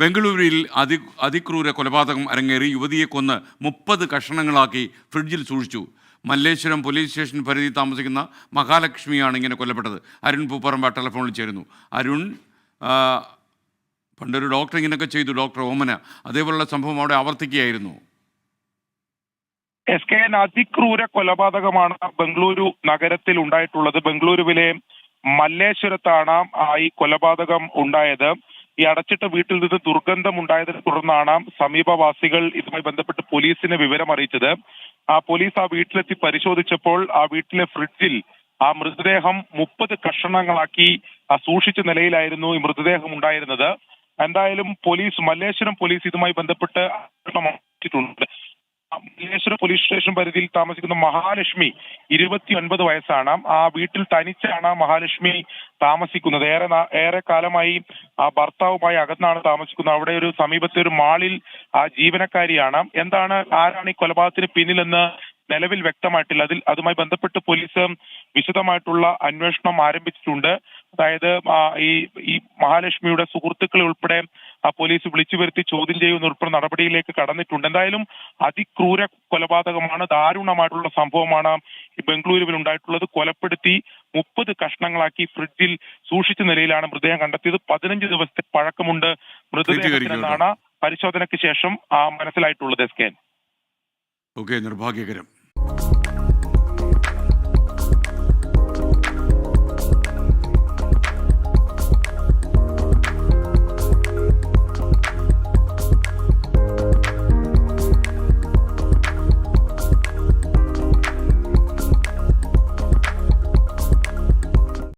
ബംഗളൂരുവിൽ അതി അതിക്രൂര കൊലപാതകം അരങ്ങേറി യുവതിയെ കൊന്ന് മുപ്പത് കഷണങ്ങളാക്കി ഫ്രിഡ്ജിൽ സൂക്ഷിച്ചു. മല്ലേശ്വരം പോലീസ് സ്റ്റേഷൻ പരിധി താമസിക്കുന്ന മഹാലക്ഷ്മിയാണ് ഇങ്ങനെ കൊല്ലപ്പെട്ടത്. അരുൺ പൂപ്പറമ്പ ടെലഫോണിൽ ചേരുന്നു. അരുൺ പണ്ടൊരു ഡോക്ടർ ഇങ്ങനെയൊക്കെ ചെയ്തു ഡോക്ടർ ഓമന. അതേപോലുള്ള സംഭവം അവിടെ ആവർത്തിക്കുകയായിരുന്നു. എസ് കെ എൻ അതിക്രൂര കൊലപാതകമാണ് ബംഗളൂരു നഗരത്തിൽ ഉണ്ടായിട്ടുള്ളത്. ബംഗളൂരുവിലെ മല്ലേശ്വരത്താണ് ഈ കൊലപാതകം ഉണ്ടായത്. ഈ അടച്ചിട്ട വീട്ടിൽ നിന്ന് ദുർഗന്ധം ഉണ്ടായതിനെ തുടർന്നാണ് സമീപവാസികൾ ഇതുമായി ബന്ധപ്പെട്ട് പോലീസിനെ വിവരം അറിയിച്ചത്. ആ പോലീസ് ആ വീട്ടിലെത്തി പരിശോധിച്ചപ്പോൾ ആ വീട്ടിലെ ഫ്രിഡ്ജിൽ ആ മൃതദേഹം മുപ്പത് കഷണങ്ങളാക്കി സൂക്ഷിച്ച നിലയിലായിരുന്നു ഈ മൃതദേഹം ഉണ്ടായിരുന്നത്. എന്തായാലും പോലീസ് മല്ലേശ്വരം പോലീസ് ഇതുമായി ബന്ധപ്പെട്ട് അന്വേഷണം മല്ലേശ്വരം പോലീസ് സ്റ്റേഷൻ പരിധിയിൽ താമസിക്കുന്ന മഹാലക്ഷ്മി ഇരുപത്തിയൊൻപത് വയസ്സാണ്. ആ വീട്ടിൽ തനിച്ചാണ് മഹാലക്ഷ്മി താമസിക്കുന്നത്. ഏറെ ഏറെ കാലമായി ആ ഭർത്താവുമായി അകന്നാണ് താമസിക്കുന്നത്. അവിടെ ഒരു സമീപത്തെ ഒരു മാളിൽ ആ ജീവനക്കാരിയാണ്. എന്താണ് ആരാണ് ഈ കൊലപാതകത്തിന് പിന്നിലെന്ന് നിലവിൽ വ്യക്തമായിട്ടില്ല. അതിൽ അതുമായി ബന്ധപ്പെട്ട് പോലീസ് വിശദമായിട്ടുള്ള അന്വേഷണം ആരംഭിച്ചിട്ടുണ്ട്. അതായത് ഈ ഈ മഹാലക്ഷ്മിയുടെ സുഹൃത്തുക്കളെ ഉൾപ്പെടെ ആ പോലീസ് വിളിച്ചു വരുത്തി ചോദ്യം ചെയ്യുന്ന ഉൾപ്പെടെ നടപടിയിലേക്ക് കടന്നിട്ടുണ്ട്. എന്തായാലും അതിക്രൂര കൊലപാതകമാണ് ദാരുണമായിട്ടുള്ള സംഭവമാണ് ഈ ബംഗളൂരുവിൽ ഉണ്ടായിട്ടുള്ളത്. കൊലപ്പെടുത്തി മുപ്പത് കഷ്ണങ്ങളാക്കി ഫ്രിഡ്ജിൽ സൂക്ഷിച്ച നിലയിലാണ് മൃതദേഹം കണ്ടെത്തിയത്. പതിനഞ്ച് ദിവസത്തെ പഴക്കമുണ്ട് മൃതദേഹത്തിനെന്നാണ് പരിശോധനയ്ക്ക് ശേഷം ആ മനസ്സിലായിട്ടുള്ളത് എസ് കെ ഓക്കെ നിർഭാഗ്യകരം.